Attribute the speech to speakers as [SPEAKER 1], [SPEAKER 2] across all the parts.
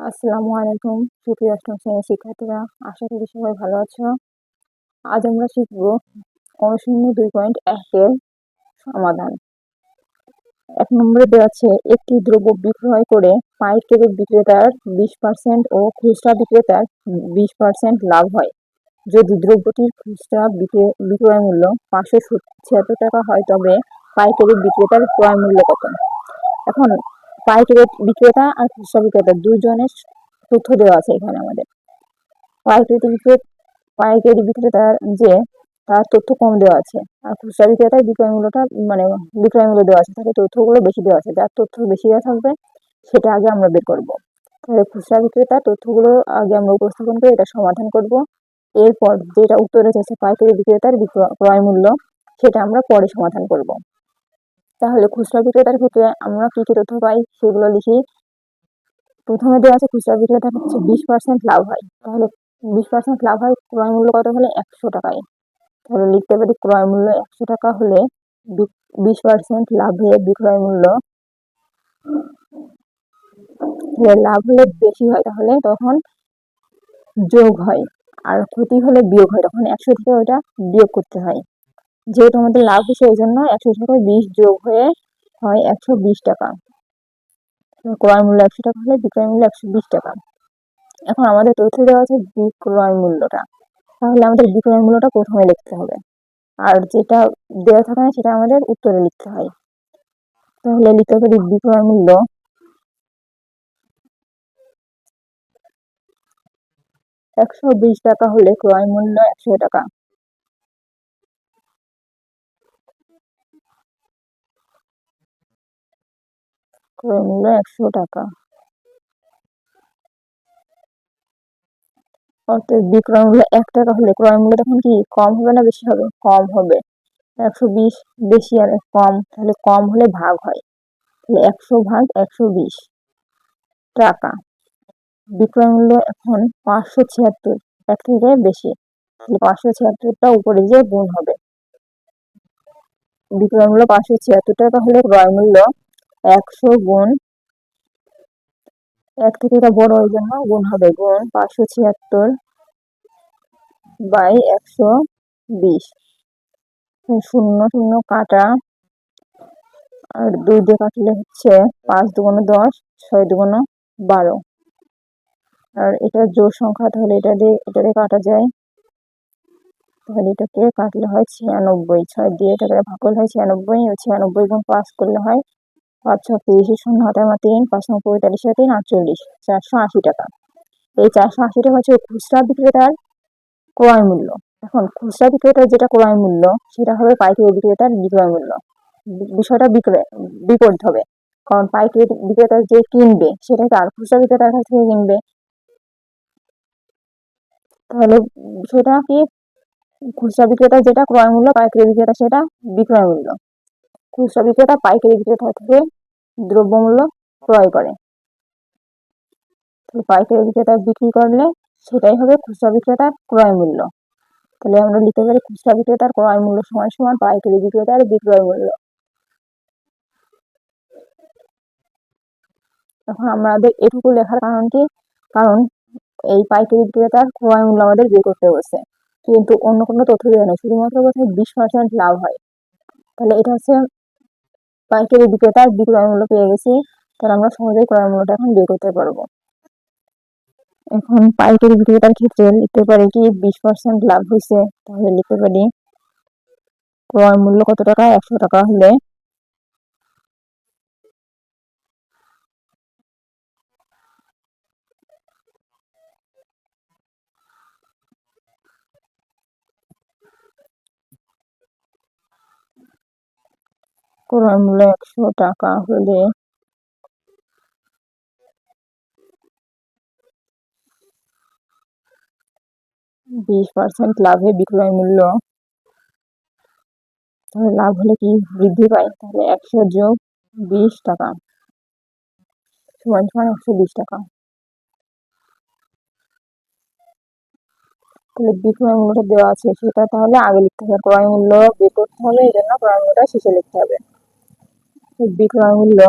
[SPEAKER 1] আসসালামু আলাইকুম, সুপ্রিয় অষ্টম শ্রেণির শিক্ষার্থীরা, আশা করি সবাই ভালো আছো। আজ আমরা শিখব অনুশীলনী দুই পয়েন্ট একের সমাধান। এক নম্বরে দেওয়া আছে, একটি দ্রব্য বিক্রয় করে পাইকারি বিক্রেতার বিশ পার্সেন্ট ও খুচরা বিক্রেতার বিশ পার্সেন্ট লাভ হয়। যদি দ্রব্যটির খুচরা বিক্রয় মূল্য পাঁচশো ছিয়াত্তর টাকা হয়, তবে পাইকারি বিক্রেতার ক্রয় মূল্য কত? এখন পাইকারি বিক্রেতা আর খুচরা বিক্রেতা দুজনের তথ্য দেওয়া আছে এখানে আমাদের। পাইকারি বিক্রেতা পাইকারি বিক্রেতার যে তার তথ্য কম দেওয়া আছে, আর খুচরা বিক্রেতার বিক্রয় মূল্যটা মানে বিক্রয় মূল্য দেওয়া আছে, তাকে তথ্যগুলো বেশি দেওয়া আছে। যার তথ্য বেশি দেওয়া থাকবে, সেটা আগে আমরা বের করব। তাহলে খুচরা বিক্রেতার তথ্যগুলো আগে আমরা উপস্থাপন করে এটা সমাধান করব। এরপর যেটা উত্তরে চাইছে পাইকারি বিক্রেতার ক্রয় মূল্য, সেটা আমরা পরে সমাধান করব। তাহলে খুচরা বিক্রেতার ক্ষেত্রে আমরা কি কি তথ্য পাই সেগুলো লিখি। প্রথমে দেওয়া আছে খুচরা বিক্রেতার হচ্ছে বিশ পার্সেন্ট লাভ হয়। তাহলে বিশ পার্সেন্ট লাভ হয়, ক্রয় মূল্য কত হলে একশো টাকায়? তাহলে লিখতে পারি ক্রয় মূল্য একশো টাকা হলে বিশ পার্সেন্ট লাভে বিক্রয় মূল্য লাভ হলে বেশি হয় তাহলে তখন যোগ হয়। আর ক্ষতি হলে বিয়োগ হয়, তখন একশো থেকে ওইটা বিয়োগ করতে হয়। যেহেতু আমাদের লাভ ওই জন্য একশো টাকায় বিশ যোগ হয়ে হয় একশো বিশ টাকা। ক্রয় মূল্য একশো টাকা হলে বিক্রয় মূল্য একশো বিশ টাকা। এখন আমাদের তথ্য দেওয়া আছে বিক্রয় মূল্যটা। তাহলে আমাদের বিক্রয় মূল্যটা প্রথমে লিখতে হবে। আর যেটা দেওয়া থাকে না সেটা আমাদের উত্তরে লিখতে হয়। তাহলে লিখতে পারি বিক্রয় মূল্য। একশো বিশ টাকা হলে ক্রয় মূল্য একশো টাকা। ক্রয় মূল্য একশো টাকা। অর্থাৎ বিক্রয় মূল্য এক টাকা হলে, ক্রয় মূল্য তখন কি কম হবে না বেশি হবে? কম হবে। একশো বিশ বেশি আর কম, তাহলে কম হলে ভাগ হয়। তাহলে একশো ভাগ একশো বিশ টাকা। বিক্রয় মূল্য এখন পাঁচশো ছিয়াত্তর এক থেকে বেশি। তাহলে পাঁচশো ছিয়াত্তরটা উপরে যে গুণ হবে। বিক্রয় মূল্য পাঁচশো ছিয়াত্তর টাকা হলে ক্রয় মূল্য একশো গুণ, এক থেকে এটা বড় ওই জন্য গুণ হবে গুণ পাঁচশো ছিয়াত্তর বাই একশো বিশ। শূন্য শূন্য কাটা, আর দুই দিয়ে কাটলে হচ্ছে পাঁচ দুগুণ দশ, ছয় দুগুণ বারো। আর এটা জোর সংখ্যা, তাহলে এটা দিয়ে এটা দিয়ে কাটা যায়। তাহলে এটাকে কাটলে হয় ছিয়ানব্বই, ছয় দিয়ে এটাকে ভাগ করলে হয় ছিয়ানব্বই ছিয়ানব্বই গুণ পাঁচ করলে হয় পাঁচ ছ তিরিশে শূন্য হাতে আমার তিন, পাঁচ নয় পঁয়তাল্লিশে তিন, আটচল্লিশ, চারশো আশি টাকা। এই চারশো আশি টাকা হচ্ছে খুচরা বিক্রেতার ক্রয় মূল্য। এখন খুচরা বিক্রেতার যেটা ক্রয় মূল্য, সেটা হবে পাইকারি বিক্রেতার বিক্রয় মূল্য। বিষয়টা বিক্রয় বিপরীত হবে। কারণ পাইকারি বিক্রেতা যে কিনবে, সেটা আর খুচরা বিক্রেতার কাছ থেকে কিনবে। তাহলে সেটা কি? খুচরা বিক্রেতা যেটা ক্রয় মূল্য, পাইকারি বিক্রেতা সেটা বিক্রয় মূল্য। খুচরা বিক্রেতা পাইকারি বিক্রেতা থেকে দ্রব্যমূল্য ক্রয় করে। পাইকারি বিক্রেতা বিক্রি করলে সেটাই হবে খুচরা বিক্রেতার ক্রয় মূল্য। তাহলে আমরা লিখতে পারি খুচরা বিক্রেতার ক্রয় মূল্য সমান সমান পাইকারি বিক্রেতার বিক্রয় মূল্য। এখন আমাদের এটুকু লেখার কারণ কি? কারণ এই পাইকারি বিক্রেতার ক্রয় মূল্য আমাদের বের করতে হচ্ছে। কিন্তু অন্য কোনো তথ্য দেওয়া নেই। শুধুমাত্র বলছে বিশ পার্সেন্ট লাভ হয়। তাহলে এটা হচ্ছে পাইকারি বিক্রেতার বিক্রয় মূল্য পেয়ে গেছি, তাহলে আমরা সহজেই ক্রয় মূল্যটা এখন বের করতে পারব। এখন পাইকারি বিক্রেতার ক্ষেত্রে লিখতে পারি কি বিশ পার্সেন্ট লাভ হয়েছে, তাহলে লিখতে পারি। ক্রয় মূল্য কত টাকা? একশো টাকা হলে ক্রয় মূল্য একশো টাকা হলে। বিশ পার্সেন্ট লাভে বিক্রয় মূল্য। তাহলে লাভ হলে কি বৃদ্ধি পায়? তাহলে একশো যোগ বিশ টাকা। সমান সমান একশো বিশ টাকা। তাহলে বিক্রয় মূল্যটা দেওয়া আছে সেটা তাহলে আগে লিখতে হবে। ক্রয় মূল্য বের করতে হবে, এই জন্য ক্রয় মূল্যটা শেষে লিখতে হবে। বিক্রয় মূল্য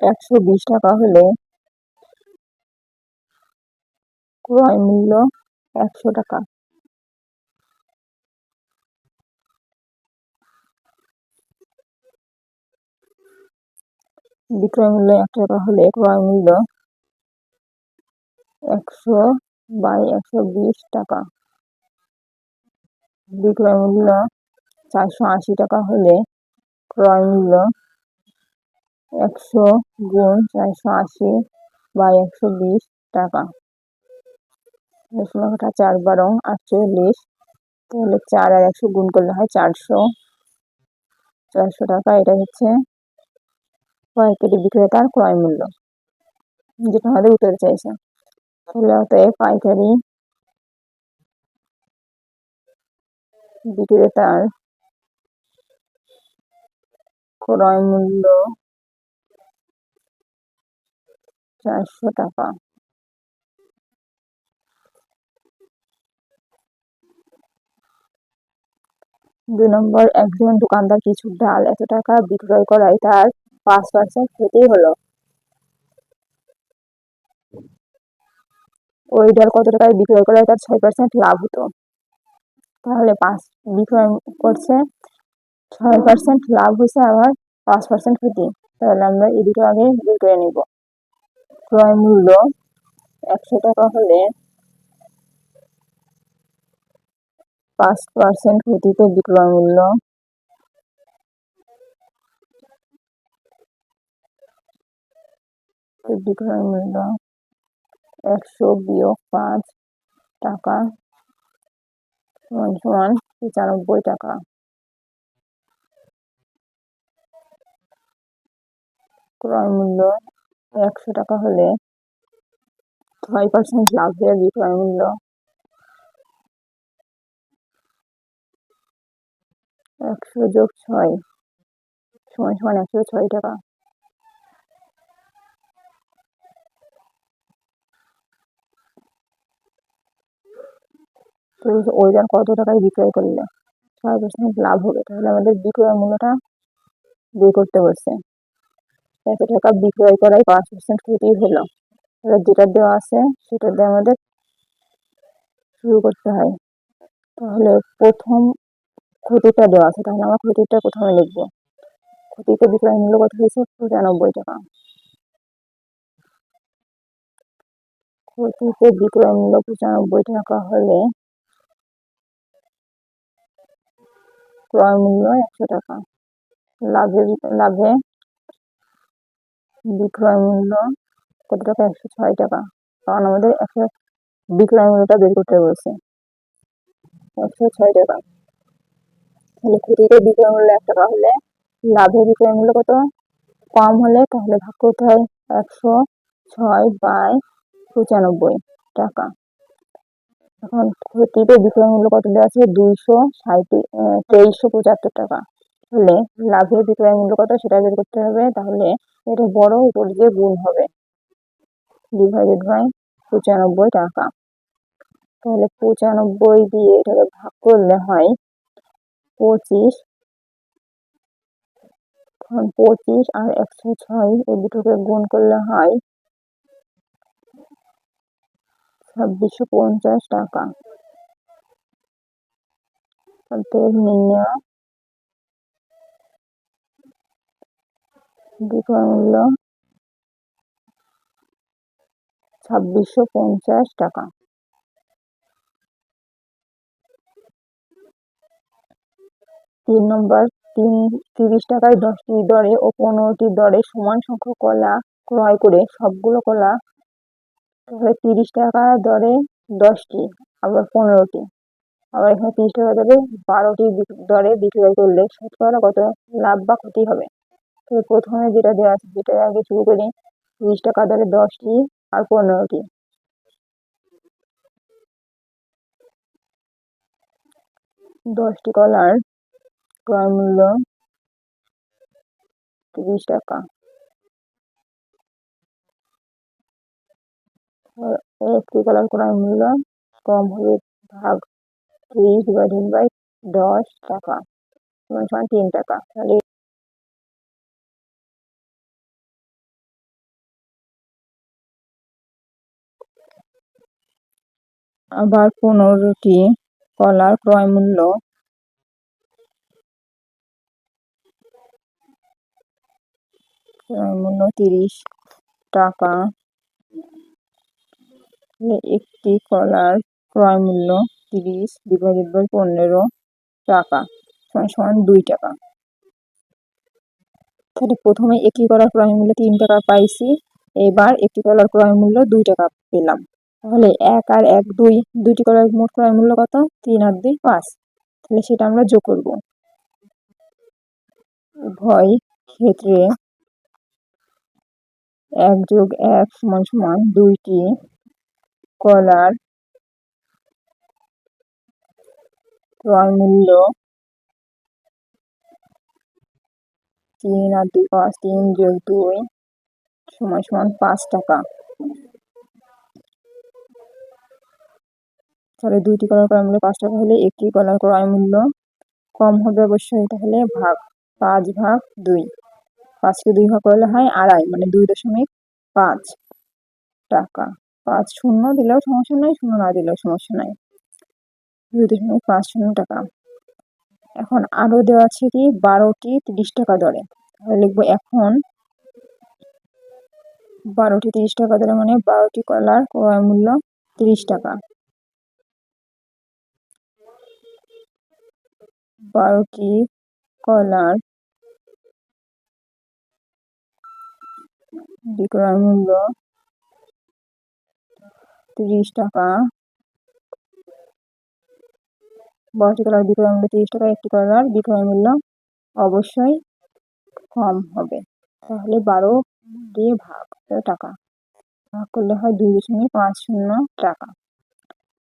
[SPEAKER 1] একশো বিশ টাকা হলে ক্রয় মূল্য একশো টাকা। বিক্রয় মূল্য এক টাকা হলে ক্রয় মূল্য একশো বাই একশো বিশ টাকা। বিক্রয় মূল্য চারশো আশি টাকা হলে ক্রয় মূল্য একশো গুণ চারশো আশি বাই একশো বিশ টাকা। দশমিকটা চার বারো আটচল্লিশ, তাহলে চার আর একশো গুণ করলে হয় চারশো। চারশো টাকা, এটা হচ্ছে পাইকারি বিক্রেতার ক্রয় মূল্য, যেটা আমাদের উত্তর চাইছে। তাহলে অতএব পাইকারি বিক্রেতার ক্রয় মূল্য চারশো টাকা। দুই নম্বর, একজন দোকানদার কিছু ডাল এত টাকা বিক্রয় করায় তার পাঁচ পার্সেন্ট ক্ষতি হলো। ওই ডাল কত টাকায় বিক্রয় করায় তার ছয় পার্সেন্ট লাভ হতো। তাহলে পাঁচ বিক্রয় করছে ছয় পার্সেন্ট লাভ হয়েছে আবার পাঁচ পার্সেন্ট ক্ষতি তাহলে আমরা এই দুটো আগে করে নিব। ক্রয় মূল্য একশো টাকা হলে পাঁচ পার্সেন্ট ক্ষতিতে বিক্রয় মূল্য বিক্রয় মূল্য একশো বিয়োগ পাঁচ টাকা সমান সমান পঁচানব্বই টাকা। ক্রয় মূল্য একশো টাকা হলে ছয় পার্সেন্ট লাভ লাভের বিক্রয় মূল্য। একশো যোগ ছয়, সমান সমান একশো ছয় টাকা। ওইটা কত টাকায় বিক্রয় করলে? ছয় পার্সেন্ট লাভ হবে, তাহলে আমাদের বিক্রয় মূল্যটা বের করতে হচ্ছে। এত টাকা বিক্রয় করাই পাঁচ পার্সেন্ট ক্ষতি হলো। এবার যেটা দেওয়া আছে, সেটা দিয়ে আমাদের শুরু করতে হয়। তাহলে প্রথম ক্ষতিটা দেওয়া আছে, তাহলে আমরা ক্ষতিটা প্রথমে লিখব? ক্ষতিতে বিক্রয় মূল্য কত হয়েছে? পঁচানব্বই টাকা। ক্ষতিতে বিক্রয় মূল্য পঁচানব্বই টাকা হলে ক্রয় মূল্য একশো টাকা। লাভে লাভে বিক্রয় মূল্য কত টাকা? একশো ছয় টাকা। কারণ আমাদের একশো বিক্রয় মূল্যটা বের করতে বলছে। একশো ছয় টাকা। তাহলে ক্ষতিতে বিক্রয় মূল্য এক টাকা হলে লাভের বিক্রয় মূল্য কত? কম হলে তাহলে ভাগ করতে হয় একশো ছয় বাই পঁচানব্বই টাকা। এখন ক্ষতিতে বিক্রয় মূল্য কত দেওয়া আছে? দুইশো সাঁত্রিশ তেইশশো পঁচাত্তর টাকা। হলে লাভের বিক্রয় মূল্য কত? সেটা বের করতে হবে। তাহলে এটা বড় উপর দিয়ে গুণ হবে। ডিভাইডেড বাই পঁচানব্বই টাকা। তাহলে পঁচানব্বই দিয়ে এটাকে ভাগ করলে হয় পঁচিশ। পঁচিশ আর একশো ছয় এই দুটোকে গুণ করলে হয় ছাব্বিশশো পঞ্চাশ টাকা। তেল নির্ণয় বিক্রয় মূল্য ছাব্বিশশো পঞ্চাশ টাকা। তিন নম্বর, তিন, তিরিশ টাকায় দশটি দরে ও পনেরোটি দরে সমান সংখ্যক কলা ক্রয় করে সবগুলো কলা তাহলে তিরিশ টাকা দরে দশটি, আবার পনেরোটি। আবার এখানে তিরিশ টাকা দরে বারোটি দরে বিক্রয় করলে শতকরা কত লাভ বা ক্ষতি হবে? তো প্রথমে যেটা দেওয়া আছে সেটা আগে শুরু করি, তিরিশ টাকা দরে দশটি আর পনেরোটি। দশটি কলার ক্রয় মূল্য তিরিশ টাকা। একটি কলার ক্রয় মূল্য কম হলে ভাগ ত্রিশ ডিভাইডেড বাই দশ টাকা সমান তিন টাকা। তাহলে আবার পনেরোটি কলার ক্রয় মূল্য মূল্য তিরিশ টাকা। একটি কলার ক্রয় মূল্য তিরিশ বাই পনেরো টাকা, সমান দুই টাকা। তাহলে প্রথমে একটি কলার ক্রয় মূল্য তিন টাকা পাইছি, এবার একটি কলার ক্রয় মূল্য দুই টাকা পেলাম। তাহলে এক আর এক দুই, দুইটি কলার মোট ক্রয় মূল্য কত? তিন আর দুই, পাঁচ। তাহলে সেটা আমরা যোগ করব। ভয় ক্ষেত্রে এক যোগ এক সমান সমান দুইটি কলার ক্রয় মূল্য তিন আর দুই পাঁচ, তিন যোগ দুই সমান সমান পাঁচ টাকা। তাহলে দুইটি কলার ক্রয় মূল্য পাঁচ টাকা হলে একটি কলার ক্রয় মূল্য কম হবে অবশ্যই, তাহলে ভাগ, পাঁচ ভাগ দুই। পাঁচকে দুই ভাগ করলে হয় আড়াই মানে দুই দশমিক পাঁচ টাকা। পাঁচ শূন্য দিলেও সমস্যা নাই, শূন্য না দিলেও সমস্যা নাই। দুই দশমিক পাঁচ শূন্য টাকা। এখন আরও দেওয়া আছে কি, বারোটি তিরিশ টাকা দরে। তাহলে লিখব এখন বারোটি তিরিশ টাকা দরে মানে বারোটি কলার ক্রয় মূল্য তিরিশ টাকা। বারোটি কলার বিক্রয় মূল্য তিরিশ টাকা। বারোটি কলার বিক্রয় মূল্য তিরিশ টাকা, একটি কলার বিক্রয় মূল্য অবশ্যই কম হবে। তাহলে বারো দিয়ে ভাগ টাকা। ভাগ করলে হয় দুই দশমিক পাঁচ শূন্য টাকা।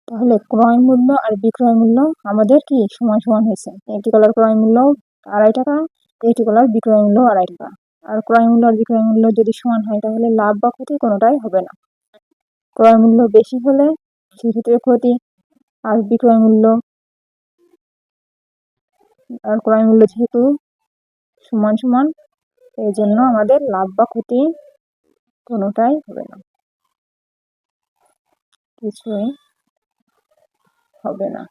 [SPEAKER 1] তাহলে ক্রয় মূল্য আর বিক্রয় মূল্য আমাদের কি সমান সমান হয়েছে? একটি কলার ক্রয় মূল্য আড়াই টাকা একটি কলার বিক্রয় মূল্য আড়াই টাকা। আর ক্রয় মূল্য আর বিক্রয় মূল্য যদি সমান হয়, তাহলে লাভ বা ক্ষতি কোনোটাই হবে না। ক্রয় মূল্য বেশি হলে সেক্ষেত্রে ক্ষতি, আর বিক্রয় মূল্য, আর ক্রয় মূল্য যেহেতু সমান সমান, এই জন্য আমাদের লাভ বা ক্ষতি কোনোটাই হবে না। কিছুই হবে না।